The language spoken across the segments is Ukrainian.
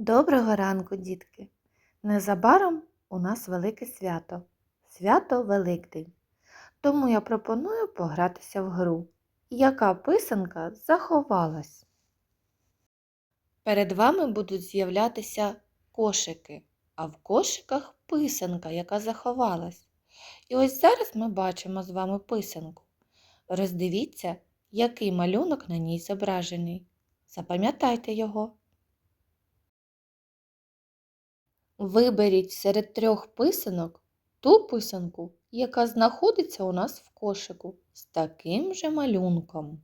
Доброго ранку, дітки! Незабаром у нас велике свято свято Великдень. Тому я пропоную погратися в гру. Яка писанка заховалась? Перед вами будуть з'являтися кошики, а в кошиках писанка, яка заховалась. І ось зараз ми бачимо з вами писанку. Роздивіться, який малюнок на ній зображений. Запам'ятайте його. Виберіть серед трьох писанок ту писанку, яка знаходиться у нас в кошику з таким же малюнком.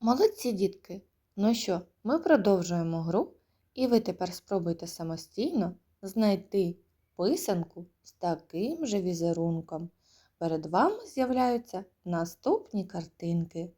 Молодці, дітки! Ну що, ми продовжуємо гру, і ви тепер спробуйте самостійно знайти писанку з таким же візерунком. Перед вами з'являються наступні картинки.